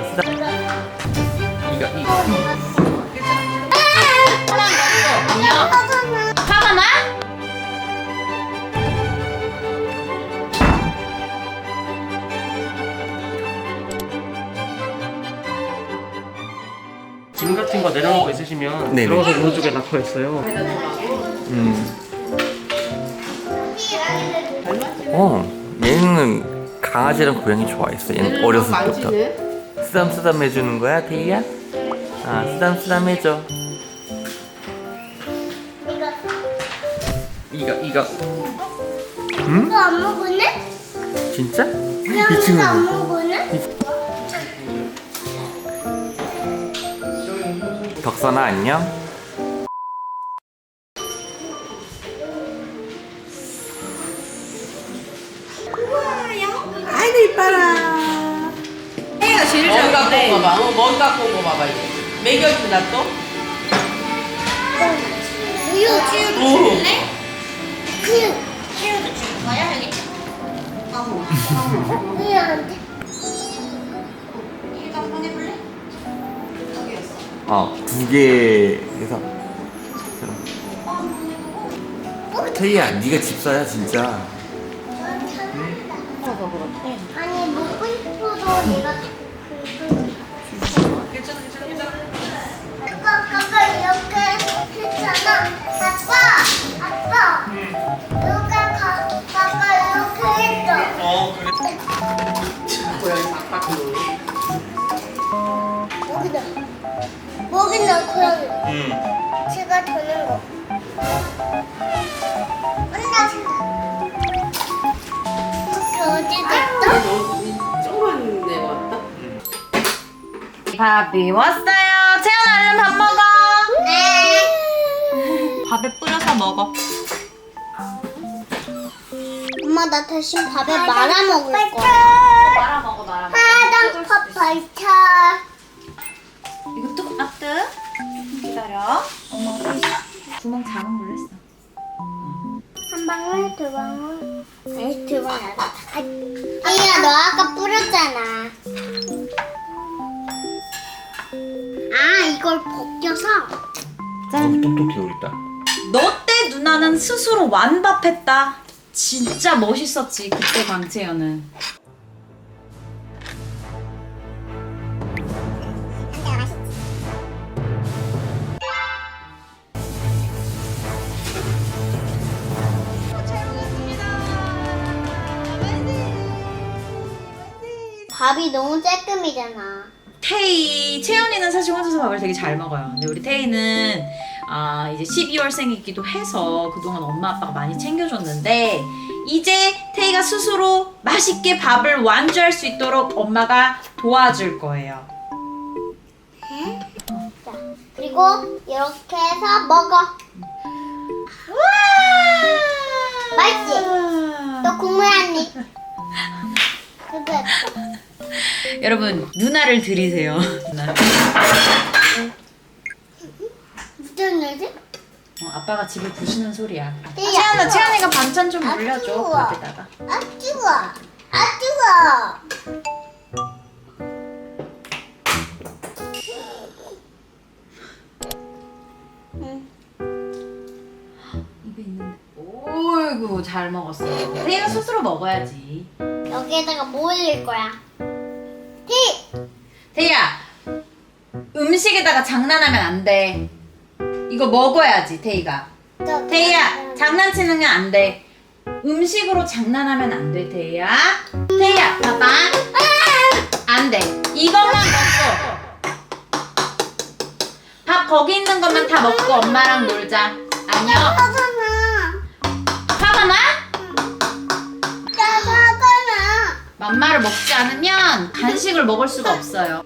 아 쓰다 이거. 화가 나? 짐 같은 거 내려놓고 있으시면 네네. 들어가서 오른쪽에 락커 있어요. 음. 어 얘는 강아지랑 고양이 좋아했어 얘는 어렸을 때부터 쓰담쓰담 해주는 거야 데이야? 아 쓰담쓰담 해줘 이거 이거 음? 이거 안 먹었네? 진짜? 이 이거 친구는 안 먹었네? 덕선아 안녕 제일 먹이 갖고. 온 거 봐. 어, 먹이 갖고 온 거 봐봐, 이제. 먹여준다, 또? 우유 오. 그냥 우유도 줄 거야 여기? 우유한테 이거 한번 해볼래? 어두 개 해서 태희야 네가 집사야 진짜 아니 먹고 싶어도 내가 고양이 응 제가 도는 거 끝났다 어디 갔다? 너 조그만 애 왔다? 밥이 왔어요. 채연아 얼른 밥 먹어. 네 밥에 뿌려서 먹어. 엄마 나 대신 밥에 말아 먹을 거야 구멍 걸로 했어. 한 방울 두 방울 아니 두 방울 아니야 너 아까 뿌렸잖아 아 이걸 벗겨서 짠. 똑똑해 우리 딸너때 누나는 스스로 완밥했다. 진짜 멋있었지 그때 강채연은. 밥이 너무 쬐끔이잖아 태희, 채연이는 사실 혼자서 밥을 되게 잘 먹어요. 근데 우리 태희는 아, 이제 12월생이기도 해서 그동안 엄마 아빠가 많이 챙겨줬는데 이제 태희가 스스로 맛있게 밥을 완주할 수 있도록 엄마가 도와줄 거예요. 자 그리고 이렇게 해서 먹어 맛있지? 또 국물 한 입 그거 했어 여러분 누나를 들이세요. 누나. 무슨 일이지? 어, 아빠가 집을 부시는 소리야. 채연아. 채연이가 반찬 좀 아, 올려줘 뜨거워. 밥에다가. 아 뜨거 아 뜨거 입에 있는데. 오이구 잘 먹었어. 태희가 스스로 먹어야지. 여기에다가 뭐 올릴 거야? 음식에다가 장난하면 안 돼. 이거 먹어야지 태희가. 또- 태희야 장난치는 건 안 돼. 음식으로 장난하면 안 돼 태희야. 태희야 봐봐. 안 돼. 이것만 먹고. 밥 거기 있는 것만 다 먹고 엄마랑 놀자. 안녕. 하잖아 화가 나? 나 하잖아 맘마를 먹지 않으면 간식을 먹을 수가 없어요.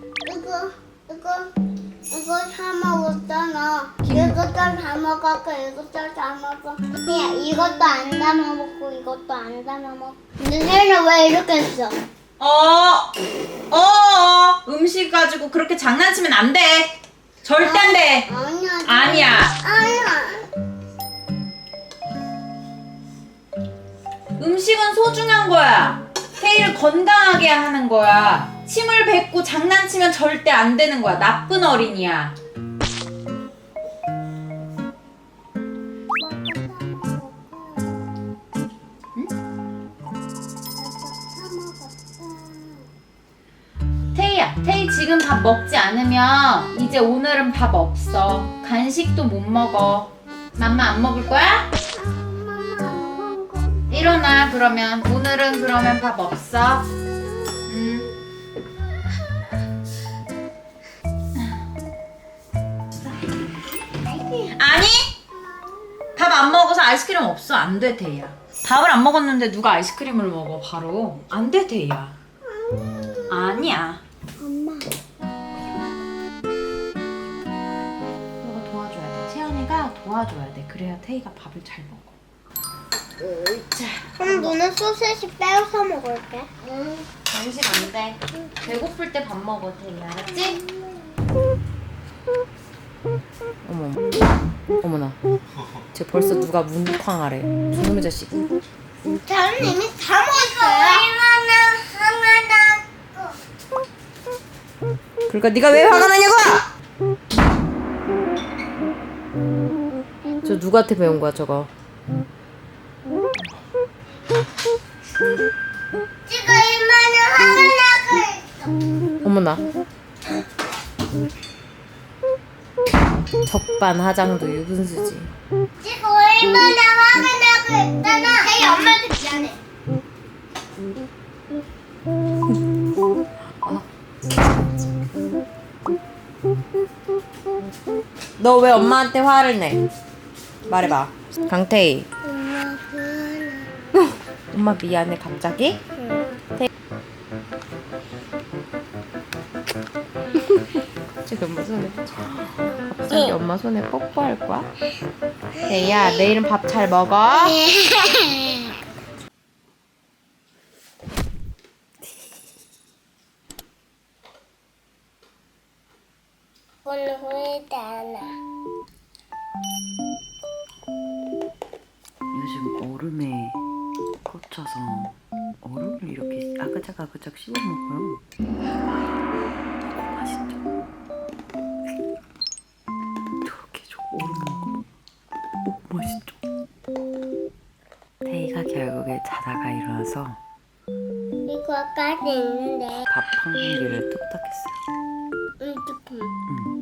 다 먹었잖아 이것도 다 먹었고 이것도 다 먹어 그냥 이것도 안 담아 먹고 이것도 안 담아 먹고 근데 쟤는 왜 이렇게 했어? 어, 어, 어, 음식 가지고 그렇게 장난치면 안 돼. 절대 안 돼. 아니야 아니야. 아니야 음식은 소중한 거야. 태희를 건강하게 하는 거야. 침을 뱉고 장난치면 절대 안 되는 거야. 나쁜 어린이야. 지금 밥 먹지 않으면 이제 오늘은 밥 없어. 간식도 못 먹어. 맘마 안 먹을 거야? 일어나 그러면 오늘은 그러면 밥 없어. 음. 아니 밥 안 먹어서 아이스크림 없어 안돼 태희야. 밥을 안 먹었는데 누가 아이스크림을 먹어 바로 안돼 태희야. 아니야. 엄마. 너가 도와줘야 돼. 채연이가 도와줘야 돼. 그래야 태희가 밥을 잘 먹어. 자, 그럼 너는 소세지 빼서 먹을게. 응. 간식 안 돼. 배고플 때 밥 먹어, 태희. 알았지? 어머 어머나 쟤 벌써 누가 문쾅하래 저놈의 자식 저는 이미 다 먹었어요. 그러니까 네가 왜 화가 나냐고 저 누구한테 배운 거야 저거 지금 얼마나 하나가 있어. 어머나 적반 하장도 유분수지 지금 얼마나 화가 나고 있잖아. 너 왜 엄마한테 화를 내 말해봐 강태희 엄마 미안해. 엄마 미안해 갑자기? 태- 지금 엄마 손에 갑자기 엄마 손에 뽀뽀할 거야? 태희야 내일은 밥 잘 먹어 오늘 안 해. 요즘 얼음에 꽂혀서 얼음을 이렇게 아그작아그작 씹어 먹어요. 맛있죠? 저렇게 저 얼음 먹으면 오 맛있죠? 태희가 결국에 자다가 일어나서 이거까지 있는데. 밥 한 공기를 뚝딱 했어요. 응, 조금. 응.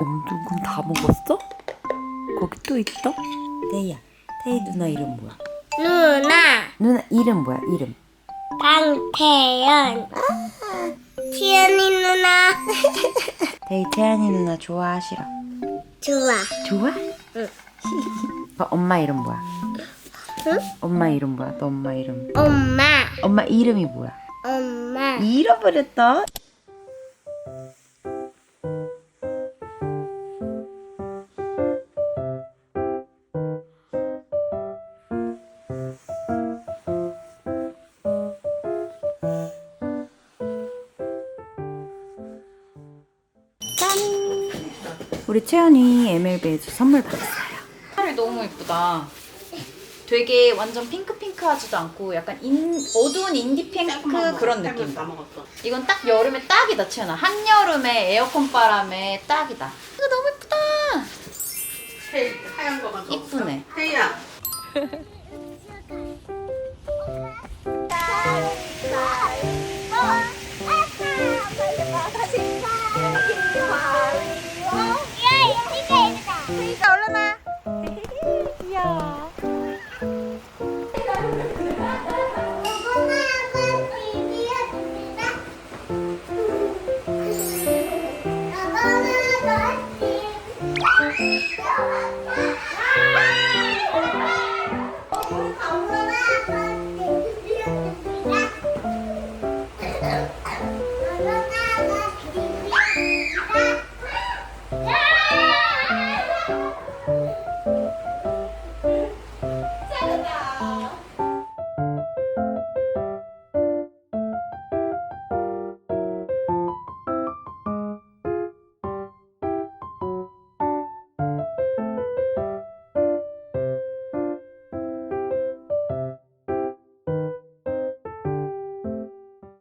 엄두금 다 먹었어? 거기 또 있어? 태희야, 태희 누나 이름 뭐야? 누나 누나 이름 뭐야? 이름? 강태연 티연이 누나 태희 태연이 누나 좋아하시라. 좋아 좋아? 응. 어, 엄마 이름 뭐야? 응? 엄마 이름 뭐야? 너 엄마 이름. 엄마 엄마 이름이 뭐야? 엄마 잃어버렸다. 우리 채연이 MLB에서 선물 받았어요. 색깔이 너무 예쁘다. 되게 완전 핑크핑크하지도 않고 약간 인, 어두운 인디 핑크 그런 느낌. 다 먹었어. 이건 딱 여름에 딱이다, 채연아. 한여름에 에어컨 바람에 딱이다. 이거 너무 예쁘다. 헤이 하얀 거만 줘. 이쁘네. 헤이야.